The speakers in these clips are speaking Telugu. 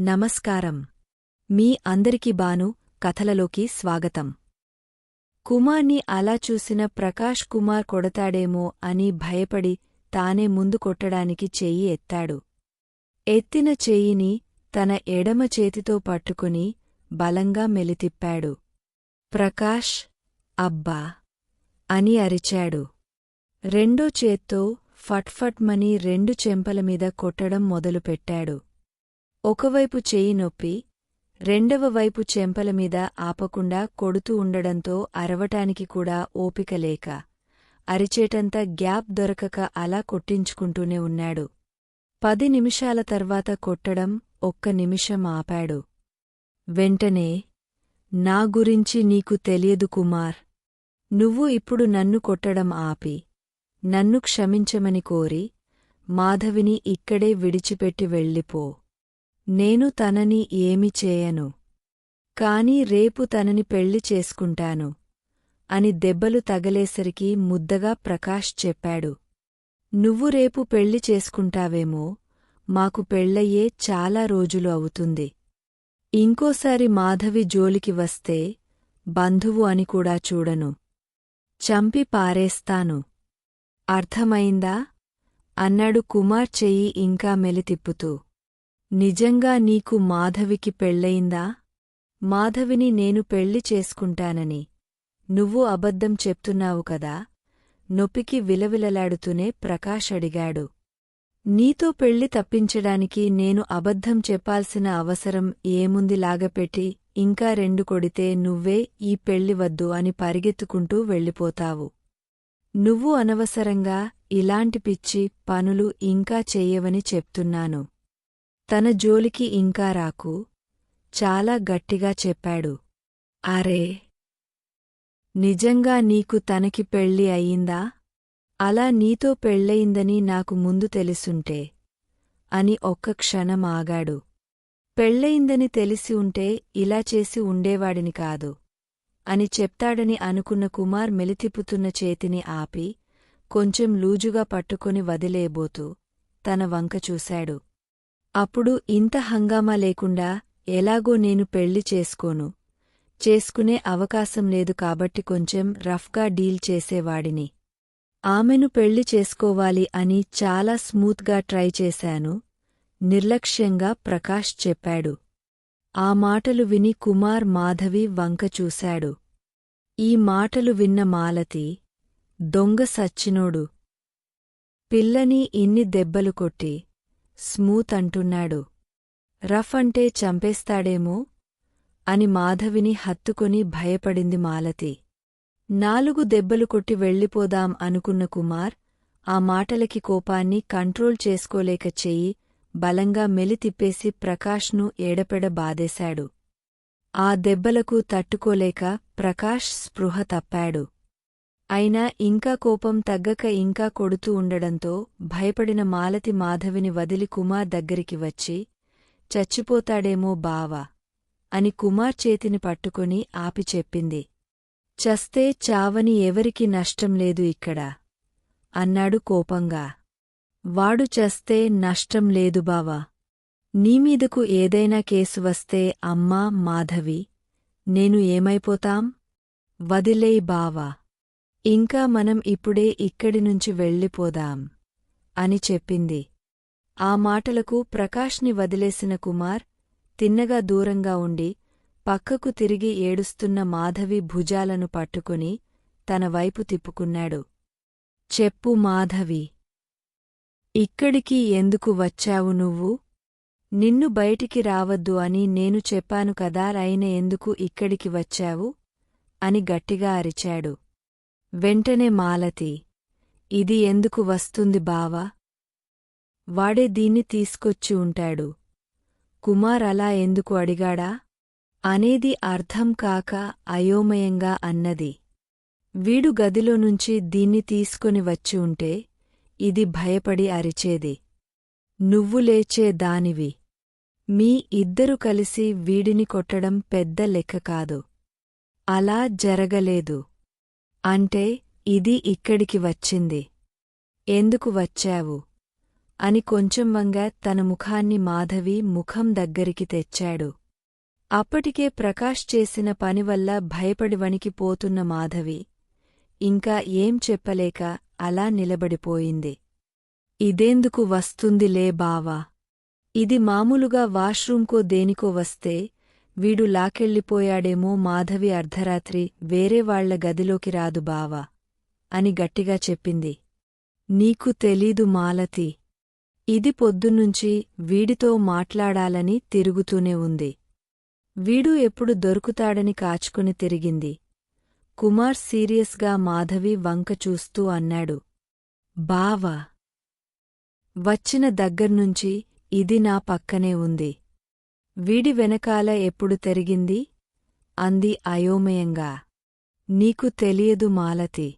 నమస్కారం. మీ అందరికి బాను కథలలోకి స్వాగతం. కుమార్ని అలా చూసిన ప్రకాష్ కుమార్ కొడతాడేమో అని భయపడి తానే ముందు కొట్టడానికి చెయ్యి ఎత్తాడు. ఎత్తిన చెయ్యిని తన ఎడమ చేతితో పట్టుకుని బలంగా మెలితిప్పాడు. ప్రకాష్ అబ్బా! అని అరిచాడు. రెండో చేత్తో ఫట్ఫట్మని రెండు చెంపలమీద కొట్టడం మొదలుపెట్టాడు. ఒకవైపు చేయి నొప్పి రెండవ వైపు చెంపలమీద ఆపకుండా కొడుతూ ఉండడంతో అరవటానికి కూడా ఓపిక లేక అరిచేటంత గ్యాప్ దొరకక అలా కొట్టించుకుంటూనే ఉన్నాడు. పది నిమిషాల తర్వాత కొట్టడం ఒక్క నిమిషం ఆపాడు. వెంటనే నా గురించి నీకు తెలియదు కుమార్. నువ్వు ఇప్పుడు నన్ను కొట్టడం ఆపి నన్ను క్షమించమని కోరి మాధవిని ఇక్కడే విడిచిపెట్టి వెళ్ళిపో. నేను తనని ఏమి చేయను. కాని రేపు తనని పెళ్ళి చేసుకుంటాను. అని దెబ్బలు తగలేసరికి ముద్దగా ప్రకాష్ చెప్పాడు. నువ్వు రేపు పెళ్ళి చేసుకుంటావేమో మాకు పెళ్ళయ్యే చాలా రోజులు అవుతుంది. ఇంకోసారి మాధవి జోలికి వస్తే బంధువు అని కూడా చూడను. చంపి పారేస్తాను. అర్థమైందా? అన్నాడు కుమార్ చెయ్యి ఇంకా మెలితిప్పుతూ. నిజంగా నీకు మాధవికి పెళ్ళయిందా? మాధవిని నేను పెళ్ళి చేసుకుంటానని. నువ్వు అబద్ధం చెప్తున్నావు కదా? నొప్పికి విలవిలలాడుతూనే ప్రకాష్ అడిగాడు. నీతో పెళ్ళి తప్పించడానికి నేను అబద్ధం చెప్పాల్సిన అవసరం ఏముంది లాగపెట్టి ఇంకా రెండు కొడితే నువ్వే ఈ పెళ్ళి వద్దు అని పరిగెత్తుకుంటూ వెళ్ళిపోతావు. నువ్వు అనవసరంగా ఇలాంటి పిచ్చి పనులు ఇంకా చెయ్యవని చెప్తున్నాను. తన జోలికి ఇంకా రాకు. చాలా గట్టిగా చెప్పాడు. అరే! నిజంగా నీకు తనకి పెళ్ళి అయిందా అలా నీతో పెళ్ళయిందని నాకు ముందు తెలుసుంటే అని ఒక్క క్షణం ఆగాడు. పెళ్ళయిందని తెలిసి ఉంటే ఇలా చేసి ఉండేవాడిని కాదు అని చెప్తాడని అనుకున్న కుమార్ మెలితిప్పుతున్న చేతిని ఆపి కొంచెం లూజుగా పట్టుకొని వదిలేబోతూ తన వంక చూశాడు. అప్పుడు ఇంత హంగామా లేకుండా ఎలాగో నేను పెళ్ళి చేసుకోను. చేసుకునే అవకాశం లేదు కాబట్టి కొంచెం రఫ్గా డీల్ చేసేవాడిని. ఆమెను పెళ్ళి చేసుకోవాలి అని చాలా స్మూత్గా ట్రై చేశాను. నిర్లక్ష్యంగా ప్రకాష్ చెప్పాడు. ఆ మాటలు విని కుమార్ మాధవి వంక చూశాడు. ఈ మాటలు విన్న మాలతి దొంగ సచ్చినోడు. పిల్లని ఇన్ని దెబ్బలు కొట్టి స్మూత్ అంటున్నాడు. రఫ్ అంటే చంపేస్తాడేమో? అని మాధవిని హత్తుకొని భయపడింది మాలతి. నాలుగు దెబ్బలు కొట్టి వెళ్ళిపోదాం అనుకున్న కుమార్ ఆ మాటలకి కోపాన్ని కంట్రోల్ చేసుకోలేక చెయ్యి బలంగా మెలితిప్పేసి ప్రకాష్ను ఏడపెడ బాధేశాడు. ఆ దెబ్బలకు తట్టుకోలేక ప్రకాష్ స్పృహ తప్పాడు. అయినా ఇంకా కోపం తగ్గక ఇంకా కొడుతూ ఉండడంతో భయపడిన మాలతి మాధవిని వదిలి కుమార్ దగ్గరికి వచ్చి చచ్చిపోతాడేమో బావా అని కుమార్ చేతిని పట్టుకుని ఆపి చెప్పింది. చస్తే చావని ఎవరికి నష్టం లేదు ఇక్కడ అన్నాడు కోపంగా. వాడు చస్తే నష్టం లేదు బావా. నీమీదకు ఏదైనా కేసు వస్తే అమ్మా మాధవి నేను ఏమైపోతాం? వదిలేయ్ బావా. ఇంకా మనం ఇప్పుడే ఇక్కడి నుంచి వెళ్ళిపోదాం అని చెప్పింది. ఆ మాటలకు ప్రకాష్ని వదిలేసిన కుమార్ తిన్నగా దూరంగా ఉండి పక్కకు తిరిగి ఏడుస్తున్న మాధవి భుజాలను పట్టుకుని తన వైపు తిప్పుకున్నాడు. చెప్పు మాధవి ఇక్కడికి ఎందుకు వచ్చావు నువ్వు? నిన్ను బయటికి రావద్దు అని నేను చెప్పాను కదా రైన ఎందుకు ఇక్కడికి వచ్చావు? అని గట్టిగా అరిచాడు. వెంటనే మాలతి ఇది ఎందుకు వస్తుంది బావా? వాడే దీన్ని తీసుకొచ్చి ఉంటాడు. కుమార్ అలా ఎందుకు అడిగాడా? అనేది అర్థం కాక అయోమయంగా అన్నది. వీడు గదిలో నుంచి దీన్ని తీసుకొని వచ్చి ఉంటే ఇది భయపడి అరిచేది. నువ్వు లేచే దానివి. మీ ఇద్దరు కలిసి వీడిని కొట్టడం పెద్ద లెక్క కాదు. అలా జరగలేదు. అంటే ఇది ఇక్కడికి వచ్చింది. ఎందుకు వచ్చావు? అని కొంచెం వంగా తన ముఖాన్ని మాధవి ముఖం దగ్గరికి తెచ్చాడు. అప్పటికే ప్రకాష్ చేసిన పనివల్ల భయపడి వణికిపోతున్న మాధవి ఇంకా ఏం చెప్పలేక అలా నిలబడిపోయింది. ఇదేందుకు వస్తుందిలే బావా? ఇది మామూలుగా వాష్రూంకో దేనికో వస్తే వీడు లాకెళ్ళిపోయాడేమో మాధవి అర్ధరాత్రి వేరే వాళ్ళ గదిలోకి రాదు బావా అని గట్టిగా చెప్పింది. నీకు తెలీదు మాలతి. ఇది పొద్దున్నుంచి వీడితో మాట్లాడాలని తిరుగుతూనే ఉంది. వీడు ఎప్పుడు దొరుకుతాడని కాచుకుని తిరిగింది. కుమార్ సీరియస్గా మాధవి వంక చూస్తూ అన్నాడు. బావా వచ్చిన దగ్గర్నుంచి ఇది నా పక్కనే ఉంది. వీడి వెనకాల ఎప్పుడు తెరిగింది? అంది అయోమయంగా. నీకు తెలియదు మాలతి.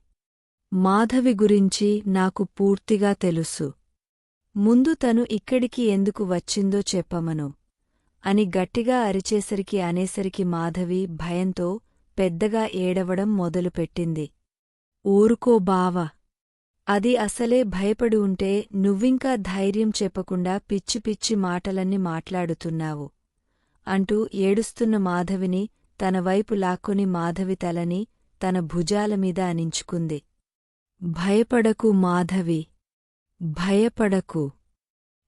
మాధవి గురించి నాకు పూర్తిగా తెలుసు. ముందు తను ఇక్కడికి ఎందుకు వచ్చిందో చెప్పమను. అని గట్టిగా అరిచేసరికి అనేసరికి మాధవి భయంతో పెద్దగా ఏడవడం మొదలుపెట్టింది. ఊరుకో బావ. అది అసలే భయపడి ఉంటే నువ్వింకా ధైర్యం చెప్పకుండా పిచ్చి పిచ్చి మాటలన్నీ మాట్లాడుతున్నావు. అంటూ ఏడుస్తున్న మాధవిని తన వైపు లాక్కొని మాధవి తలని తన భుజాలమీద అనించుకుంది భయపడకు మాధవి. భయపడకు.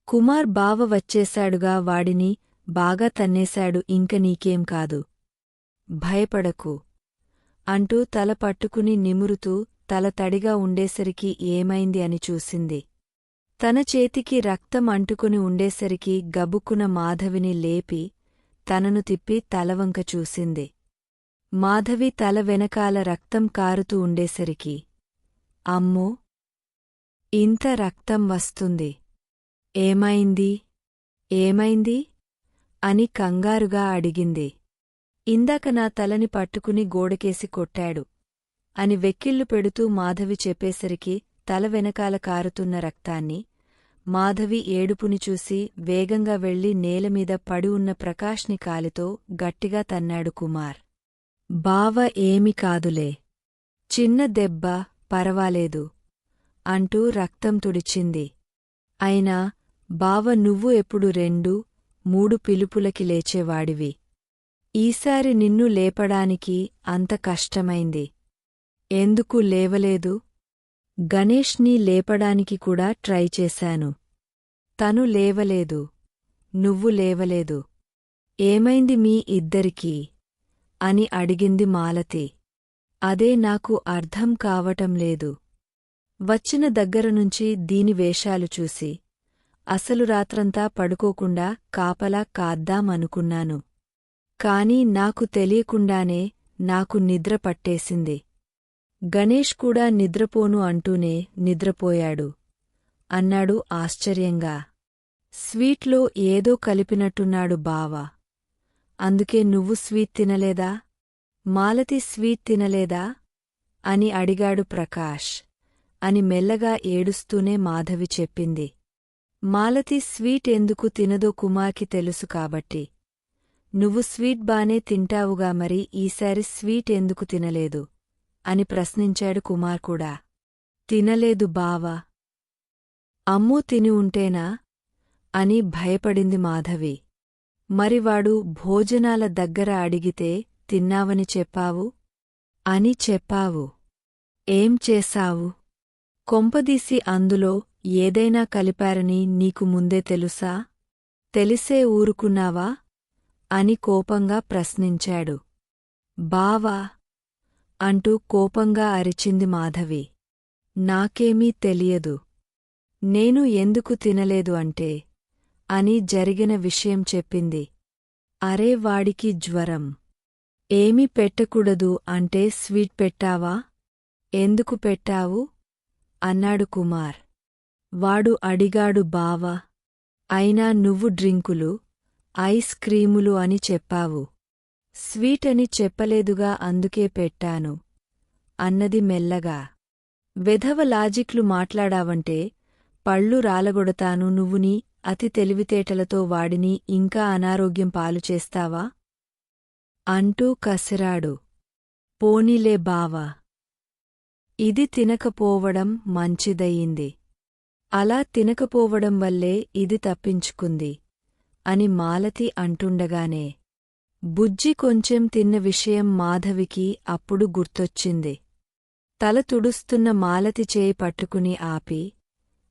కుమార్ బావ వచ్చేశాడుగా వాడిని బాగా తన్నేశాడు ఇంక నీకేం కాదు. భయపడకు అంటూ తల పట్టుకుని నిమురుతూ తల తడిగా ఉండేసరికి ఏమైంది అని చూసింది. తన చేతికి రక్తం అంటుకుని ఉండేసరికి గబుక్కున మాధవిని లేపి తనను తిప్పి తలవంక చూసింది. మాధవి తల వెనకాల రక్తం కారుతూ ఉండేసరికి అమ్మో! ఇంత రక్తం వస్తుంది. ఏమైంది? ఏమైంది? అని కంగారుగా అడిగింది. ఇందాక నా తలని పట్టుకుని గోడకేసి కొట్టాడు అని వెక్కిళ్ళు పెడుతూ మాధవి చెప్పేసరికి తల వెనకాల కారుతున్న రక్తాన్ని మాధవి ఏడుపుని చూసి వేగంగా వెళ్ళి నేలమీద పడి ఉన్న ప్రకాష్ని కాలితో గట్టిగా తన్నాడు కుమార్. బావ ఏమి కాదులే. చిన్న దెబ్బ పరవాలేదు అంటూ రక్తం తుడిచింది. అయినా బావ నువ్వు ఎప్పుడు రెండు మూడు పిలుపులకి లేచేవాడివి. ఈసారి నిన్ను లేపడానికి అంత కష్టమైంది. ఎందుకు లేవలేదు? గణేష్ని లేపడానికి కూడా ట్రై చేశాను. తను లేవలేదు. నువ్వు లేవలేదు. ఏమైంది మీ ఇద్దరికీ? అని అడిగింది మాలతి. అదే నాకు అర్థం కావటం లేదు. వచ్చిన దగ్గరనుంచి దీని వేషాలు చూసి అసలు రాత్రంతా పడుకోకుండా కాపలా కాద్దామనుకున్నాను కాని నాకు తెలియకుండానే నాకు నిద్ర పట్టేసింది. గణేష్ కూడా నిద్రపోను అంటూనే నిద్రపోయాడు. అన్నాడు ఆశ్చర్యంగా. స్వీట్లో ఏదో కలిపినట్టున్నాడు బావా. అందుకే నువ్వు స్వీట్ తినలేదా? మాలతి స్వీట్ తినలేదా? అని అడిగాడు ప్రకాష్. అని మెల్లగా ఏడుస్తూనే మాధవి చెప్పింది. మాలతి స్వీట్ ఎందుకు తినదో కుమార్కి తెలుసు కాబట్టి. నువ్వు స్వీట్ బానే తింటావుగా మరి ఈసారి స్వీట్ ఎందుకు తినలేదు? అని ప్రశ్నించాడు కుమార్ కూడా. తినలేదు బావా. అమ్మూ తిని ఉంటేనా? అని భయపడింది మాధవి. మరివాడు భోజనాల దగ్గర అడిగితే తిన్నావని చెప్పావు? అని చెప్పావు. ఏం చేశావు? కొంపదీసి అందులో ఏదైనా కలిపారని నీకు ముందే తెలుసా? తెలిసే ఊరుకున్నావా? అని కోపంగా ప్రశ్నించాడు. బావా అంటూ కోపంగా అరిచింది మాధవి. నాకేమీ తెలియదు. నేను ఎందుకు తినలేదు అంటే అని జరిగిన విషయం చెప్పింది. అరే వాడికి జ్వరం. ఏమీ పెట్టకూడదు అంటే స్వీట్ పెట్టావా? ఎందుకు పెట్టావు? అన్నాడు కుమార్. వాడు అడిగాడు బావా. అయినా నువ్వు డ్రింకులు ఐస్ క్రీములు అని చెప్పావు. స్వీట్ అని చెప్పలేదుగా అందుకే పెట్టాను. అన్నది మెల్లగా. వెధవ లాజిక్లు మాట్లాడావంటే పళ్ళు రాలగొడతాను నువ్వుని అతి తెలివితేటలతో వాడిని ఇంకా అనారోగ్యం పాలుచేస్తావా అంటూ కసిరాడు. పోనీలే బావా. ఇది తినకపోవడం మంచిదయింది అలా తినకపోవడం వల్లే ఇది తప్పించుకుంది. అని మాలతి అంటుండగానే బుజ్జి కొంచెం తిన్న విషయం మాధవికి అప్పుడు గుర్తొచ్చింది. తల తుడుస్తున్న మాలతి చేయి పట్టుకుని ఆపి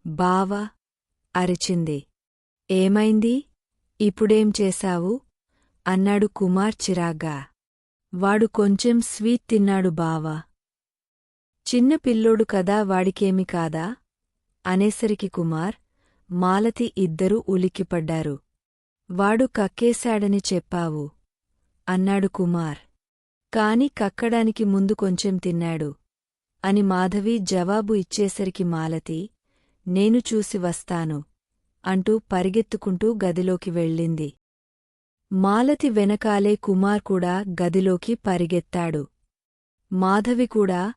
బావా అరిచింది. ఏమైంది? ఇప్పుడేం చేశావు? అన్నాడు కుమార్ చిరాగ్గా. వాడు కొంచెం స్వీట్ తిన్నాడు బావా. చిన్న పిల్లోడు కదా వాడికేమి కాదా? అనేసరికి కుమార్ మాలతి ఇద్దరూ ఉలిక్కిపడ్డారు. వాడు కక్కేశాడని చెప్పావు. అన్నాడు కుమార్. కాని కక్కడానికి ముందు కొంచెం తిన్నాడు. అని మాధవి జవాబు ఇచ్చేసరికి మాలతి నేను చూసి వస్తాను అంటూ పరిగెత్తుకుంటూ గదిలోకి వెళ్ళింది. మాలతి వెనకాలే కుమార్ కూడా గదిలోకి పరిగెత్తాడు. మాధవి కూడా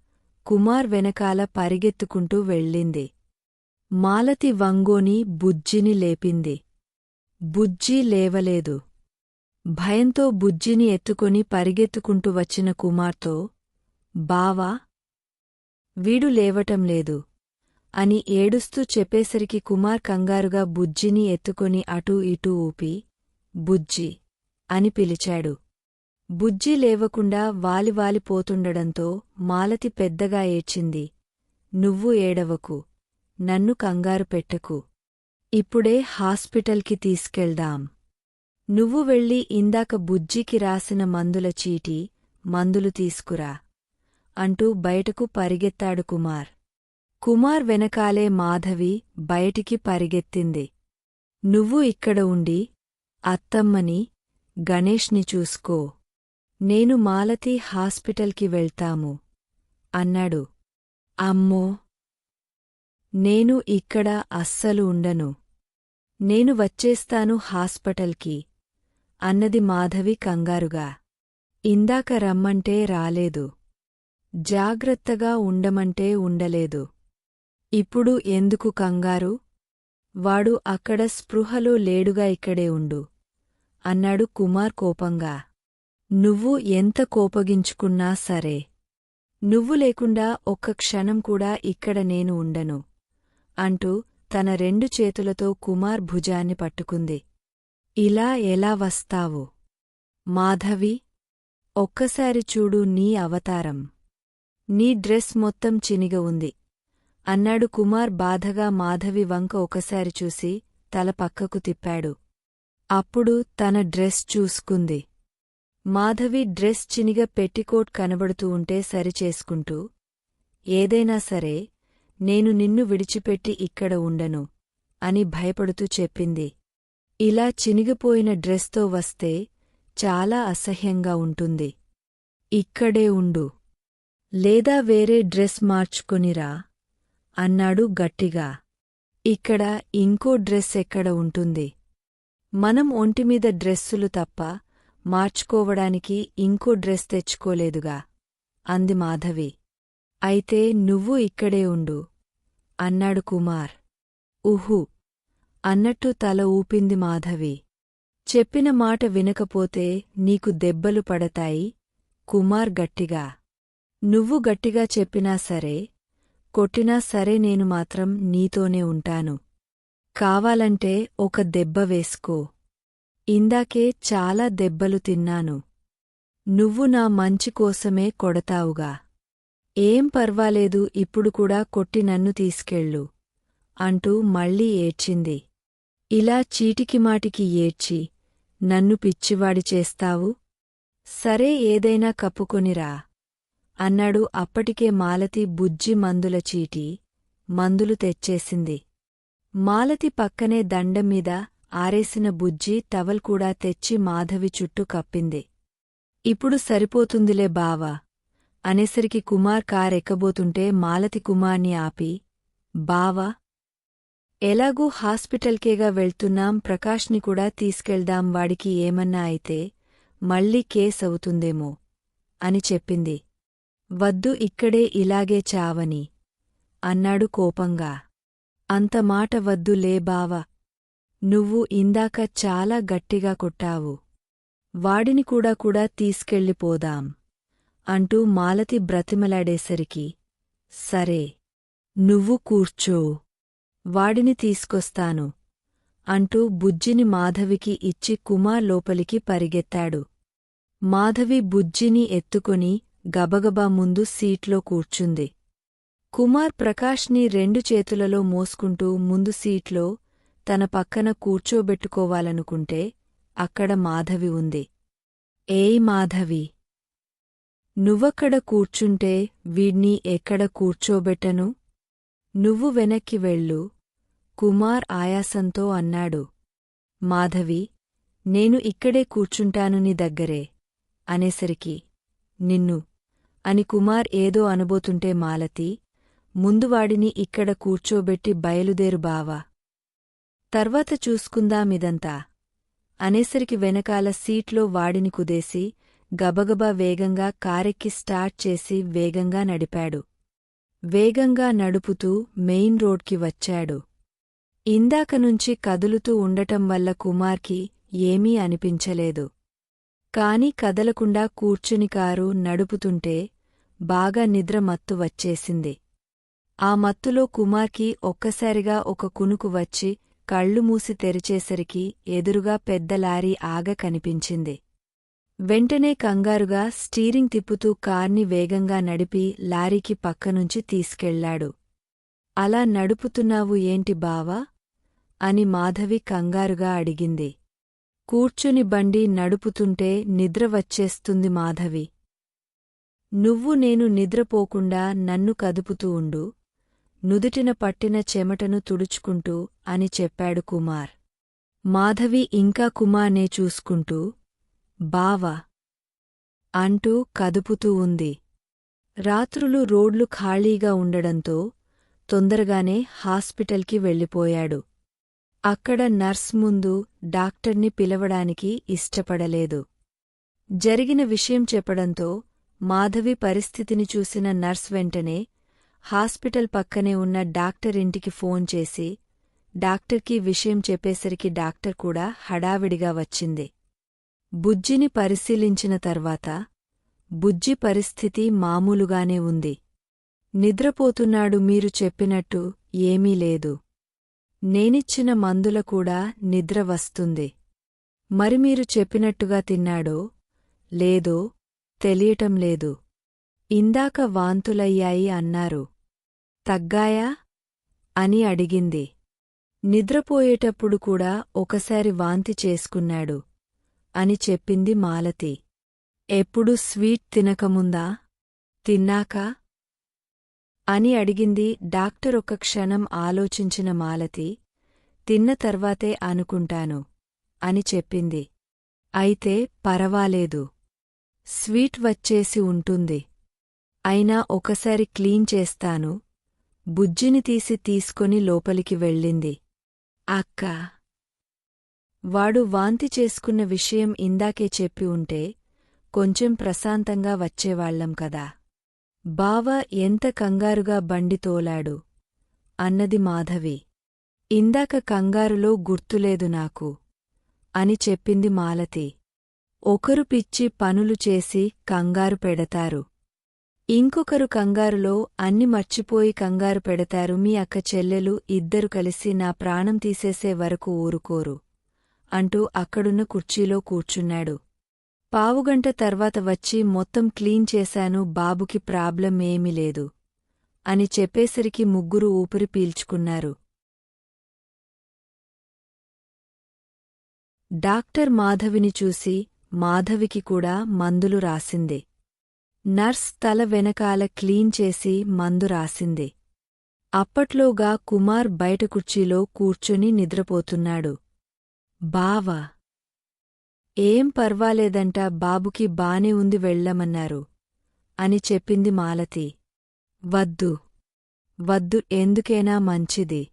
కుమార్ వెనకాల పరిగెత్తుకుంటూ వెళ్ళింది. మాలతి వంగోని బుజ్జిని లేపింది. బుజ్జి లేవలేదు. భయంతో బుజ్జిని ఎత్తుకొని పరిగెత్తుకుంటూ వచ్చిన కుమార్తో బావా వీడు లేవటం లేదు అని ఏడుస్తూ చెప్పేసరికి కుమార్ కంగారుగా బుజ్జిని ఎత్తుకొని అటూ ఇటూ ఊపి బుజ్జి అని పిలిచాడు. బుజ్జి లేవకుండా వాలివాలిపోతుండడంతో మాలతి పెద్దగా ఏడ్చింది నువ్వు ఏడవకు నన్ను కంగారు పెట్టకు ఇప్పుడే హాస్పిటల్కి తీసుకెళ్దాం నువ్వు వెళ్ళి ఇందాక బుజ్జికి రాసిన మందుల చీటీ మందులు తీసుకురా అంటూ బయటకు పరిగెత్తాడు కుమార్. కుమార్ వెనకాలే మాధవి బయటికి పరిగెత్తింది. నువ్వు ఇక్కడ ఉండి అత్తమ్మని గణేష్ని చూసుకో. నేను మాలతి హాస్పిటల్కి వెళ్తాము అన్నాడు. అమ్మో! నేను ఇక్కడ అస్సలు ఉండను. నేను వచ్చేస్తాను హాస్పిటల్కి. అన్నది మాధవి కంగారుగా. ఇందాక రమ్మంటే రాలేదు. జాగ్రత్తగా ఉండమంటే ఉండలేదు. ఇప్పుడు ఎందుకు కంగారు? వాడు అక్కడ స్పృహలో లేడుగా ఇక్కడే ఉండు. అన్నాడు కుమార్ కోపంగా. నువ్వు ఎంత కోపగించుకున్నా సరే. నువ్వు లేకుండా ఒక్క క్షణం కూడా ఇక్కడ నేను ఉండను. అంటూ తన రెండు చేతులతో కుమార్ భుజాన్ని పట్టుకుంది. ఇలా ఎలా వస్తావు? మాధవి ఒక్కసారి చూడు నీ అవతారం. నీ డ్రెస్ మొత్తం చినిగ ఉంది. అన్నాడు కుమార్ బాధగా మాధవి వంక ఒకసారి చూసి తల పక్కకు తిప్పాడు. అప్పుడు తన డ్రెస్ చూసుకుంది. మాధవి డ్రెస్ చినిగ పెట్టికోట్ కనబడుతూ ఉంటే సరిచేసుకుంటూ ఏదైనా సరే నేను నిన్ను విడిచిపెట్టి ఇక్కడ ఉండను అని భయపడుతూ చెప్పింది. ఇలా చినిగిపోయిన డ్రెస్తో వస్తే చాలా అసహ్యంగా ఉంటుంది. ఇక్కడే ఉండు. లేదా వేరే డ్రెస్ మార్చుకొనిరా అన్నాడు గట్టిగా. ఇక్కడ ఇంకో డ్రెస్ ఎక్కడ ఉంటుంది? మనం ఒంటిమీద డ్రెస్సులు తప్ప మార్చుకోవడానికి ఇంకో డ్రెస్ తెచ్చుకోలేదుగా అంది మాధవి. అయితే నువ్వు ఇక్కడే ఉండు అన్నాడు కుమార్. ఉహు అన్నట్టు తల ఊపింది మాధవి. చెప్పిన మాట వినకపోతే నీకు దెబ్బలు పడతాయి కుమార్ గట్టిగా. నువ్వు గట్టిగా చెప్పినా సరే కొట్టినా సరే నేను మాత్రం నీతోనే ఉంటాను. కావాలంటే ఒక దెబ్బ వేసుకో. ఇందాకే చాలా దెబ్బలు తిన్నాను. నువ్వు నా మంచి కోసమే కొడతావుగా. ఏం పర్వాలేదు ఇప్పుడు కూడా కొట్టి నన్ను తీసుకెళ్ళు అంటూ మళ్ళీ ఏడ్చింది. ఇలా చీటికిమాటికి ఏడ్చి నన్ను పిచ్చివాడి చేస్తావు? సరే ఏదైనా కప్పుకొనిరా అన్నాడు అప్పటికే మాలతి బుజ్జి మందుల చీటి మందులు తెచ్చేసింది. మాలతి పక్కనే దండమీద ఆరేసిన బుజ్జి టవల్ కూడా తెచ్చి మాధవి చుట్టూ కప్పింది. ఇప్పుడు సరిపోతుందిలే బావా అనేసరికి కుమార్ కారెక్కబోతుంటే మాలతి కుమార్ని ఆపి బావా ఎలాగూ హాస్పిటల్కేగా వెళ్తున్నాం ప్రకాష్ని కూడా తీసుకెళ్దాం వాడికి ఏమన్నా అయితే మళ్ళీ కేస్ అవుతుందేమో అని చెప్పింది. వద్దు ఇక్కడే ఇలాగే చావని అన్నాడు కోపంగా. అంత మాట వద్దు లే బావ నువ్వు ఇందాక చాలా గట్టిగా కొట్టావు. వాడిని కూడా కూడా తీసుకెళ్ళిపోదాం అంటూ మాలతి బ్రతిమలాడేసరికి సరే నువ్వు కూర్చో. వాడిని తీసుకొస్తాను అంటూ బుజ్జిని మాధవికి ఇచ్చి కుమార్ లోపలికి పరిగెత్తాడు. మాధవి బుజ్జిని ఎత్తుకొని గబగబా ముందు సీట్లో కూర్చుంది. కుమార్ ప్రకాష్ని రెండు చేతులలో మోసుకుంటూ ముందు సీట్లో తన పక్కన కూర్చోబెట్టుకోవాలనుకుంటే అక్కడ మాధవి ఉంది. ఏయ్ మాధవి! నువ్వక్కడ కూర్చుంటే వీడ్ని ఎక్కడ కూర్చోబెట్టను? నువ్వు వెనక్కి వెళ్ళు. కుమార్ ఆయాసంతో అన్నాడు. మాధవి నేను ఇక్కడే కూర్చుంటాను నీ దగ్గరే అనేసరికి. నిన్ను అని కుమార్ ఏదో అనబోతుంటే మాలతి ముందువాడిని ఇక్కడ కూర్చోబెట్టి బయలుదేరు బావా. తర్వాత చూసుకుందామిదంతా అనేసరికి వెనకాల సీట్లో వాడిని కుదేసి గబగబా వేగంగా కారెక్కి స్టార్ట్ చేసి వేగంగా నడిపాడు. వేగంగా నడుపుతూ మెయిన్ రోడ్కి వచ్చాడు. ఇందాక నుంచి కదులుతూ ఉండటం వల్ల కుమార్కి ఏమీ అనిపించలేదు. కాని కదలకుండా కూర్చుని కారు నడుపుతుంటే బాగా నిద్ర మత్తు వచ్చేసింది. ఆ మత్తులో కుమార్కి ఒక్కసారిగా ఒక కునుకు వచ్చి కళ్ళు మూసి తెరిచేసరికి ఎదురుగా పెద్ద లారీ ఆగ కనిపించింది. వెంటనే కంగారుగా స్టీరింగ్ తిప్పుతూ కార్ని వేగంగా నడిపి లారీకి పక్కనుంచి తీసుకెళ్ళాడు. అలా నడుపుతున్నావు ఏంటి బావా అని మాధవి కంగారుగా అడిగింది. కూర్చుని బండి నడుపుతుంటే నిద్ర వచ్చేస్తుంది మాధవి. నువ్వు నేను నిద్రపోకుండా నన్ను కదుపుతూ ఉండు. నుదుటిన పట్టిన చెమటను తుడుచుకుంటూ అని చెప్పాడు కుమార్. మాధవి ఇంకా కుమార్నే చూసుకుంటూ బావా అంటూ కదుపుతూ ఉంది. రాత్రులు రోడ్లు ఖాళీగా ఉండడంతో తొందరగానే హాస్పిటల్కి వెళ్ళిపోయాడు. అక్కడ నర్స్ ముందు డాక్టర్ని పిలవడానికి ఇష్టపడలేదు. జరిగిన విషయం చెప్పడంతో మాధవి పరిస్థితిని చూసిన నర్స్ వెంటనే హాస్పిటల్ పక్కనే ఉన్న డాక్టర్ ఇంటికి ఫోన్ చేసి డాక్టర్కి విషయం చెప్పేసరికి డాక్టర్ కూడా హడావిడిగా వచ్చింది. బుజ్జిని పరిశీలించిన తర్వాత బుజ్జి పరిస్థితి మామూలుగానే ఉంది. నిద్రపోతున్నాడు మీరు చెప్పినట్టు ఏమీ లేదు. నేనిచ్చిన మందుల కూడా నిద్ర వస్తుంది. మరి మీరు చెప్పినట్టుగా తిన్నాడో లేదో తెలియటం లేదు. ఇందాక వాంతులయ్యాయి అన్నారు. తగ్గాయా? అని అడిగింది. నిద్రపోయేటప్పుడు కూడా ఒకసారి వాంతి చేసుకున్నాడు. అని చెప్పింది మాలతి. ఎప్పుడు స్వీట్ తినకముందా? తిన్నాకా అని అడిగింది డాక్టర్ ఒక క్షణం ఆలోచించిన మాలతి. తిన్న తర్వాతే అనుకుంటాను అని చెప్పింది. అయితే పరవాలేదు. స్వీట్ వచ్చేసి ఉంటుంది. అయినా ఒకసారి క్లీన్ చేస్తాను. బుజ్జిని తీసి తీసుకొని లోపలికి వెళ్ళింది. అక్క! వాడు వాంతి చేసుకున్న విషయం ఇందాకే చెప్పి ఉంటే కొంచెం ప్రశాంతంగా వచ్చేవాళ్ళం కదా. బావ ఎంత కంగారుగా బండి తోలాడు? అన్నది మాధవి. ఇందాక కంగారులో గుర్తులేదు నాకు అని చెప్పింది మాలతి. ఒకరు పిచ్చి పనులు చేసి కంగారు పెడతారు. ఇంకొకరు కంగారులో అన్ని మర్చిపోయి కంగారు పెడతారు మీ అక్క చెల్లెలు ఇద్దరు కలిసి నా ప్రాణం తీసేసే వరకు ఊరుకోరు. అంటూ అక్కడున్న కుర్చీలో కూర్చున్నాడు. పావుగంట తర్వాత వచ్చి మొత్తం క్లీన్ చేశాను బాబుకి ప్రాబ్లం ఏమీ లేదు అని చెప్పేసరికి ముగ్గురు ఊపిరి పీల్చుకున్నారు. డాక్టర్ మాధవిని చూసి మాధవికి కూడా మందులు రాసింది. నర్స్ తల వెనకాల క్లీన్ చేసి మందు రాసింది. అప్పట్లోగా కుమార్ బయట కుర్చీలో కూర్చుని నిద్రపోతున్నాడు. బావా. ఏం పర్వాలేదంట బాబుకి బానే ఉంది వెళ్ళమన్నారు. అని చెప్పింది మాలతి. వద్దు. వద్దు ఎందుకైనా మంచిది.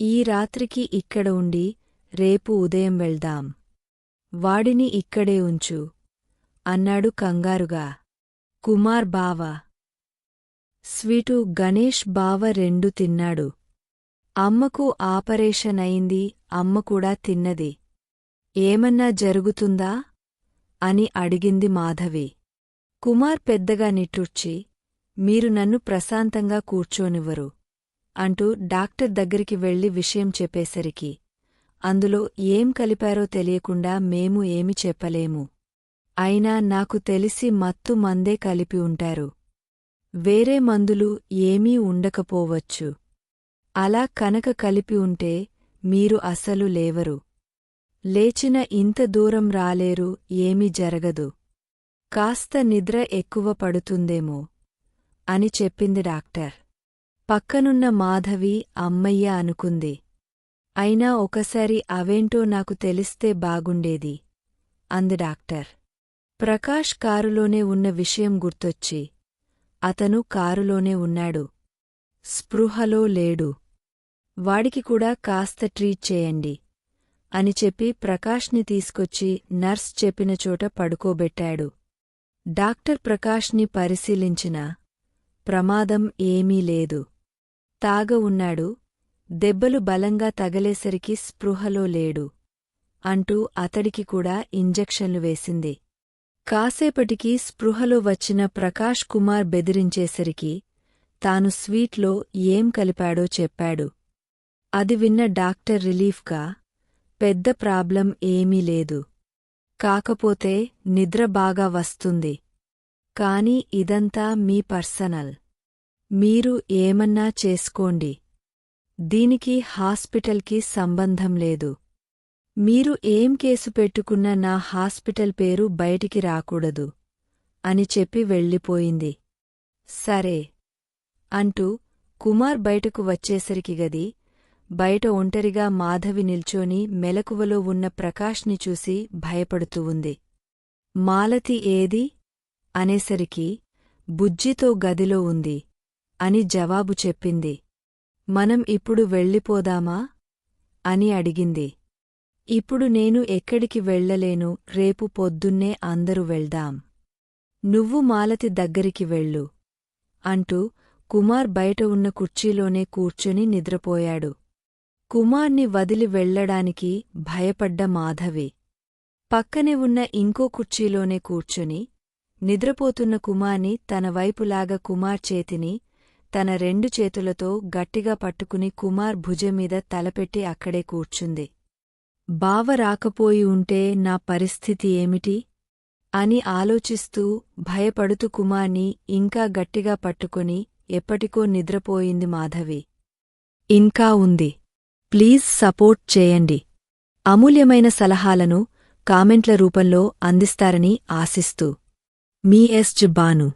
ఈ రాత్రికి ఇక్కడ ఉండి రేపు ఉదయం వెళ్దాం. వాడిని ఇక్కడే ఉంచు. అన్నాడు కంగారుగా. కుమార్ బావ. స్వీటు గణేష్ బావ రెండు తిన్నాడు. అమ్మకు ఆపరేషన్ అయింది అమ్మ కూడా తిన్నది. ఏమన్నా జరుగుతుందా? అని అడిగింది మాధవి. కుమార్ పెద్దగా నిట్టూర్చి మీరు నన్ను ప్రశాంతంగా కూర్చోనివ్వరు అంటూ డాక్టర్ దగ్గరికి వెళ్ళి విషయం చెప్పేసరికి అందులో ఏం కలిపారో తెలియకుండా మేము ఏమి చెప్పలేము. అయినా నాకు తెలిసి మత్తు మందే కలిపి ఉంటారు. వేరే మందులు ఏమీ ఉండకపోవచ్చు. అలా కనక కలిపి ఉంటే మీరు అసలు లేవరు. లేచిన ఇంత దూరం రాలేరు ఏమీ జరగదు. కాస్త నిద్ర ఎక్కువ పడుతుందేమో అని చెప్పింది డాక్టర్. పక్కనున్న మాధవి అమ్మయ్య అనుకుంది. అయినా ఒకసారి అవేంటో నాకు తెలిస్తే బాగుండేది అంది డాక్టర్. ప్రకాష్ కారులోనే ఉన్న విషయం గుర్తొచ్చి అతను కారులోనే ఉన్నాడు. స్పృహలో లేడు. వాడికి కూడా కాస్త ట్రీట్ చేయండి అని చెప్పి ప్రకాష్ని తీసుకొచ్చి నర్స్ చెప్పిన చోట పడుకోబెట్టాడు. డాక్టర్ ప్రకాష్ని పరిశీలించినా ప్రమాదం ఏమీ లేదు. తాగ ఉన్నాడు. దెబ్బలు బలంగా తగలేసరికి స్పృహలో లేడు అంటూ అతడికి కూడా ఇంజెక్షన్లు వేసింది. కాసేపటికి స్పృహలో వచ్చిన ప్రకాష్ కుమార్ బెదిరించేసరికి తాను స్వీట్లో ఏం కలిపాడో చెప్పాడు. అది విన్న డాక్టర్ రిలీఫ్గా పెద్ద ప్రాబ్లం ఏమీ లేదు. కాకపోతే నిద్ర బాగా వస్తుంది. కాని ఇదంతా మీ పర్సనల్. మీరు ఏమన్నా చేసుకోండి. దీనికి హాస్పిటల్కి సంబంధం లేదు. మీరు ఏం కేసు పెట్టుకున్న నా హాస్పిటల్ పేరు బయటికి రాకూడదు. అని చెప్పి వెళ్ళిపోయింది. సరే. అంటూ కుమార్ బయటకు వచ్చేసరికి గది బయట ఒంటరిగా మాధవి నిల్చోని మెలకువలో ఉన్న ప్రకాష్ని చూసి భయపడుతూ ఉంది. మాలతి ఏది? అనేసరికి బుజ్జితో గదిలో ఉంది అని జవాబు చెప్పింది. మనం ఇప్పుడు వెళ్ళిపోదామా? అని అడిగింది. ఇప్పుడు నేను ఎక్కడికి వెళ్ళలేను రేపు పొద్దున్నే అందరూ వెళ్దాం. నువ్వు మాలతి దగ్గరికి వెళ్ళు అంటూ కుమార్ బయట ఉన్న కుర్చీలోనే కూర్చుని నిద్రపోయాడు. కుమార్ని వదిలి వెళ్ళడానికి భయపడ్డ మాధవి. పక్కనే ఉన్న ఇంకో కుర్చీలోనే కూర్చుని నిద్రపోతున్న కుమార్ని తన వైపులాగా కుమార్ చేతిని తన రెండు చేతులతో గట్టిగా పట్టుకుని కుమార్ భుజమీద తలపెట్టి అక్కడే కూర్చుంది. బావ రాకపోయి ఉంటే నా పరిస్థితి ఏమిటి? అని ఆలోచిస్తూ భయపడుతూ కుమార్ని ఇంకా గట్టిగా పట్టుకొని ఎప్పటికో నిద్రపోయింది మాధవి. ఇంకా ఉంది. ప్లీజ్ సపోర్ట్ చేయండి. అమూల్యమైన సలహాలను కామెంట్ల రూపంలో అందిస్తారని ఆశిస్తూ. మీ ఎస్ బాను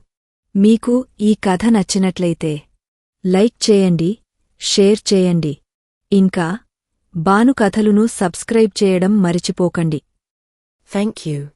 మీకు ఈ కథ నచ్చినట్లయితే లైక్ చేయండి షేర్ చేయండి. ఇంకా బాను కథలును సబ్స్క్రైబ్ చేయడం మరిచిపోకండి. Thank you